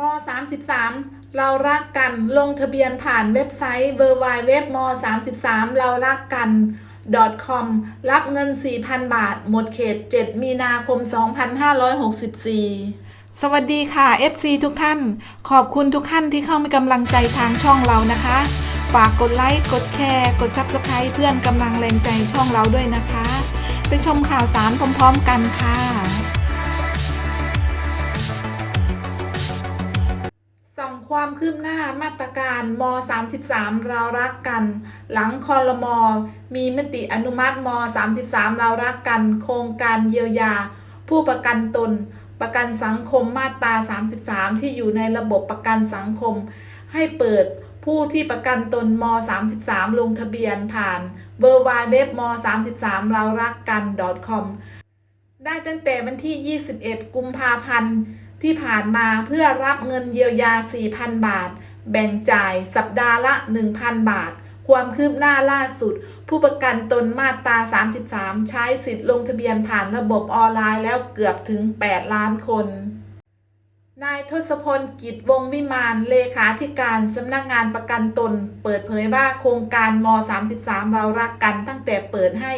ม33 เรารักกันลงทะเบียนผ่านเว็บไซต์ w w w m 33เรารักกัน .com รับเงิน 4,000 บาท หมดเขต 7 มีนาคม 2564 สวัสดีค่ะ FC ทุกท่าน ขอบคุณทุกท่านที่เข้ามีกำลังใจทางช่องเรานะคะ ฝากกดไลค์ กดแชร์ กด Subscribe เพื่อนกำลังแรงใจช่องเราด้วยนะคะ ไปชมข่าวสารพร้อมๆกันค่ะ ความคืบหน้ามาตรการม 33 เรารักกัน หลังคอรมอมีมติอนุมัติม 33 เรารักกัน โครงการเยียวยา ผู้ประกันตน ประกันสังคมมาตรา 33 ที่อยู่ในระบบประกันสังคม ให้เปิดผู้ที่ประกันตนม 33 ลงทะเบียนผ่านเบอร์วเว็บม33เรารักกัน .com ได้ตั้งแต่วันที่ 21 กุมภาพันธ์ที่ผ่านมาเพื่อรับเงินเยียวยา 4,000 บาท แบ่งจ่ายสัปดาห์ละ 1,000 บาท ความคืบหน้าล่าสุด ผู้ประกันตนมาตรา 33 ใช้สิทธิ์ลงทะเบียนผ่านระบบออนไลน์แล้วเกือบถึง 8 ล้านคน นายทศพลกิจวงศ์วิมานเลขาธิการสำนักงานประกันตน เปิดเผยว่าโครงการม 33 เรารักกันตั้งแต่เปิดให้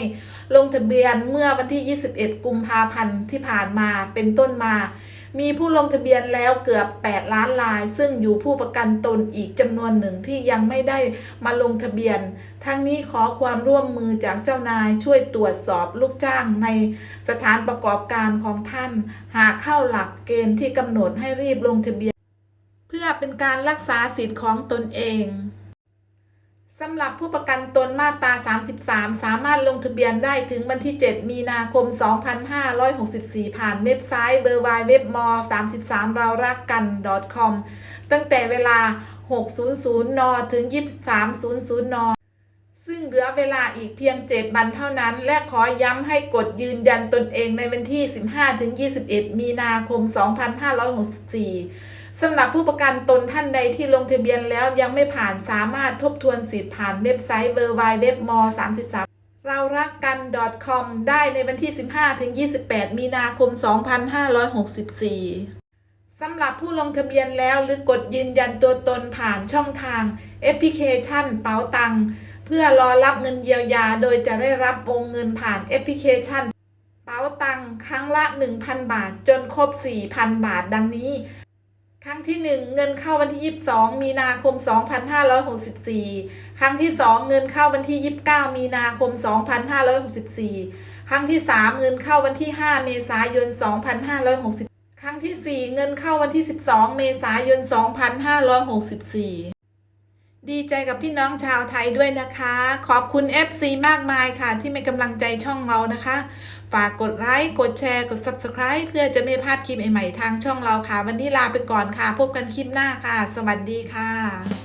ลงทะเบียนเมื่อวันที่ 21 กุมภาพันธ์ที่ผ่านมาเป็นต้นมา มีผู้ลงทะเบียนแล้วเกือบ 8 ล้านราย ซึ่งอยู่ผู้ประกันตนอีกจำนวนหนึ่งที่ยังไม่ได้มาลงทะเบียน ทั้งนี้ขอความร่วมมือจากเจ้านายช่วยตรวจสอบลูกจ้างในสถานประกอบการของท่าน หากเข้าหลักเกณฑ์ที่กำหนดให้รีบลงทะเบียน เพื่อเป็นการรักษาสิทธิ์ของตนเอง สำหรับผู้ประกันตนมาตรา 33 สามารถลงทะเบียนได้ถึงวันที่ 7 มีนาคม 2564 ผ่านเว็บไซต์เบอร์วายเว็บม33 เรารักกัน .com ตั้งแต่เวลา 600 น ถึง 2300 น ซึ่งเหลือเวลาอีกเพียง 7 วันเท่านั้น และขอย้ำให้กดยืนยันตนเองในวันที่ 15-21 มีนาคม 2564 สำหรับผู้ประกันตนท่านใดที่ลงทะเบียนแล้วยังไม่ผ่านสามารถทบทวนสิทธิ์ผ่านเว็บไซต์เบอร์วายเว็บม33เรารักกัน .com ได้ในวันที่ 15-28 มีนาคม 2564 สำหรับผู้ลงทะเบียนแล้วหรือกดยืนยันตัวตนผ่านช่องทางแอปพลิเคชันเป๋าตังเพื่อรอรับเงินเยียวยา โดยจะได้รับวงเงินผ่านแอปพลิเคชัน เป๋าตังครั้งละ 1,000 บาทจนครบ 4,000 บาทดังนี้ ครั้งที่ 1 เงินเข้าวันที่ 22 มีนาคม 2564 ครั้งที่ 2 เงินเข้าวันที่ 29 มีนาคม 2564 ครั้งที่ 3 เงินเข้าวันที่ 5 เมษายน 2560 ครั้งที่ 4 เงินเข้าวันที่ 12 เมษายน 2564 ดีใจกับพี่น้องชาวไทยด้วยนะคะ ขอบคุณ FC มากมายค่ะ ที่เป็นกำลังใจช่องเรานะคะ ฝากกดไลค์ กดแชร์ กด Subscribe เพื่อจะไม่พลาดคลิปใหม่ๆทางช่องเราค่ะ วันนี้ลาไปก่อนค่ะ พบกันคลิปหน้าค่ะ สวัสดีค่ะ